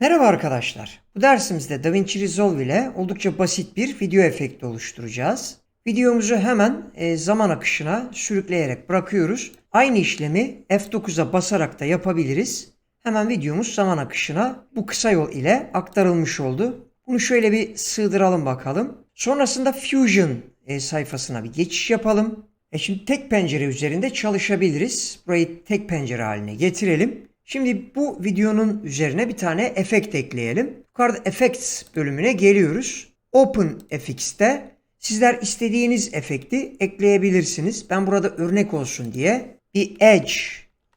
Merhaba arkadaşlar. Bu dersimizde DaVinci Resolve ile oldukça basit bir video efekti oluşturacağız. Videomuzu hemen e, zaman akışına sürükleyerek bırakıyoruz. Aynı işlemi F9'a basarak da yapabiliriz. Hemen videomuz zaman akışına bu kısa yol ile aktarılmış oldu. Bunu şöyle bir sığdıralım bakalım. Sonrasında Fusion e, sayfasına bir geçiş yapalım. E şimdi tek pencere üzerinde çalışabiliriz. Burayı tek pencere haline getirelim. Şimdi bu videonun üzerine bir tane efekt ekleyelim. Yukarıda Effects bölümüne geliyoruz. Open FX'te sizler istediğiniz efekti ekleyebilirsiniz. Ben burada örnek olsun diye bir Edge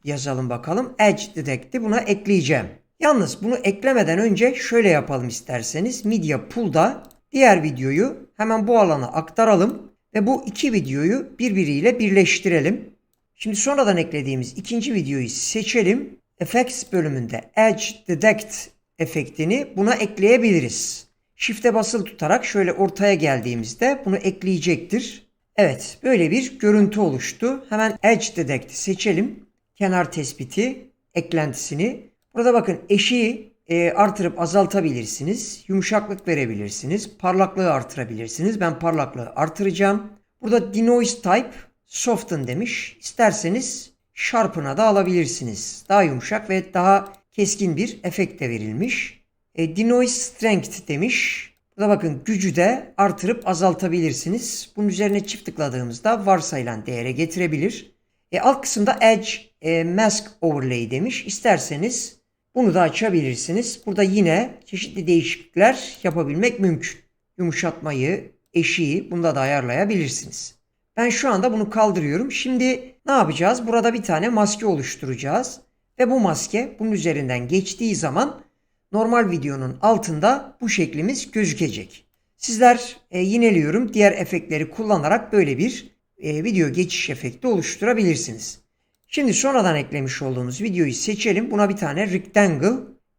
yazalım bakalım. Edge Detect'i buna ekleyeceğim. Yalnız bunu eklemeden önce şöyle yapalım isterseniz. Media Pool'da diğer videoyu hemen bu alana aktaralım ve bu iki videoyu birbiriyle birleştirelim. Şimdi sonradan eklediğimiz ikinci videoyu seçelim. Effects bölümünde Edge Detect efektini buna ekleyebiliriz. Shift'e basılı tutarak şöyle ortaya geldiğimizde bunu ekleyecektir. Evet böyle bir görüntü oluştu. Hemen Edge Detect'i seçelim. Kenar tespiti, eklentisini. Burada bakın eşiği e, artırıp azaltabilirsiniz. Yumuşaklık verebilirsiniz. Parlaklığı artırabilirsiniz. Ben parlaklığı artıracağım. Burada Denoise Type Soften demiş. İsterseniz Sharpen'a da alabilirsiniz. Daha yumuşak ve daha keskin bir efekt de verilmiş. E, Denoise Strength demiş. Burada bakın gücü de artırıp azaltabilirsiniz. Bunun üzerine çift tıkladığımızda varsayılan değere getirebilir. E, alt kısımda Edge e, Mask Overlay demiş. İsterseniz bunu da açabilirsiniz. Burada yine çeşitli değişiklikler yapabilmek mümkün. Yumuşatmayı, eşiği bunda da ayarlayabilirsiniz. Ben şu anda bunu kaldırıyorum. Şimdi ne yapacağız? Burada bir tane maske oluşturacağız. Ve bu maske bunun üzerinden geçtiği zaman normal videonun altında bu şeklimiz gözükecek. Sizler e, yineliyorum diğer efektleri kullanarak böyle bir e, video geçiş efekti oluşturabilirsiniz. Şimdi sonradan eklemiş olduğumuz videoyu seçelim. Buna bir tane rectangle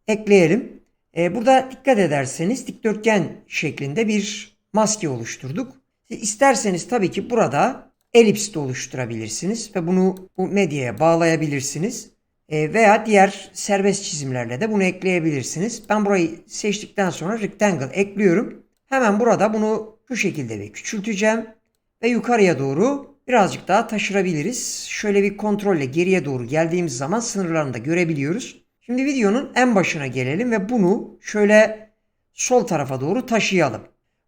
ekleyelim. E, burada dikkat ederseniz dikdörtgen şeklinde bir maske oluşturduk. İsterseniz tabii ki burada elips de oluşturabilirsiniz ve bunu bu medyaya bağlayabilirsiniz. E, veya diğer serbest çizimlerle de bunu ekleyebilirsiniz. Ben burayı seçtikten sonra rectangle ekliyorum. Hemen burada bunu şu şekilde bir küçülteceğim ve yukarıya doğru birazcık daha taşırabiliriz. Şöyle bir kontrolle geriye doğru geldiğimiz zaman sınırlarını da görebiliyoruz. Şimdi videonun en başına gelelim ve bunu şöyle sol tarafa doğru taşıyalım.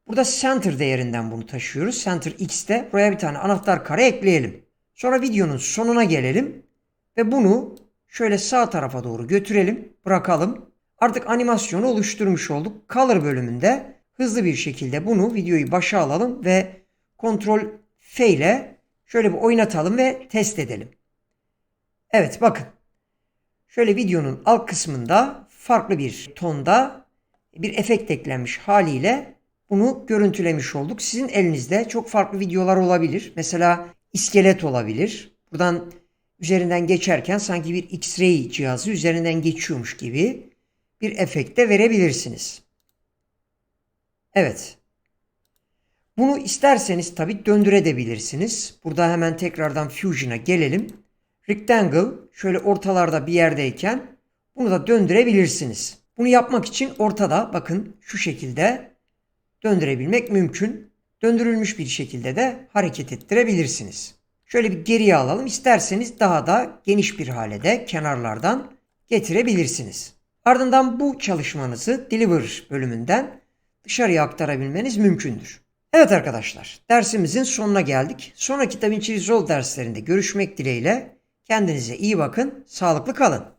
Burada center değerinden bunu taşıyoruz. Center x'te buraya bir tane anahtar kare ekleyelim. Sonra videonun sonuna gelelim ve bunu şöyle sağ tarafa doğru götürelim, bırakalım. Artık animasyonu oluşturmuş olduk. Color bölümünde hızlı bir şekilde bunu videoyu başa alalım ve kontrol F ile şöyle bir oynatalım ve test edelim. Evet bakın. Şöyle videonun alt kısmında farklı bir tonda bir efekt eklenmiş haliyle bunu görüntülemiş olduk. Sizin elinizde çok farklı videolar olabilir. Mesela iskelet olabilir. Buradan üzerinden geçerken sanki bir X-ray cihazı üzerinden geçiyormuş gibi bir efekte verebilirsiniz. Evet. Bunu isterseniz tabi döndürebilirsiniz. Burada hemen tekrardan Fusion'a gelelim. Rectangle şöyle ortalarda bir yerdeyken bunu da döndürebilirsiniz. Bunu yapmak için ortada bakın şu şekilde döndürebilmek mümkün. Döndürülmüş bir şekilde de hareket ettirebilirsiniz. Şöyle bir geriye alalım. İsterseniz daha da geniş bir hale de kenarlardan getirebilirsiniz. Ardından bu çalışmanızı Deliver bölümünden dışarıya aktarabilmeniz mümkündür. Evet arkadaşlar, dersimizin sonuna geldik. Sonraki DaVinci Resolve derslerinde görüşmek dileğiyle. Kendinize iyi bakın, sağlıklı kalın.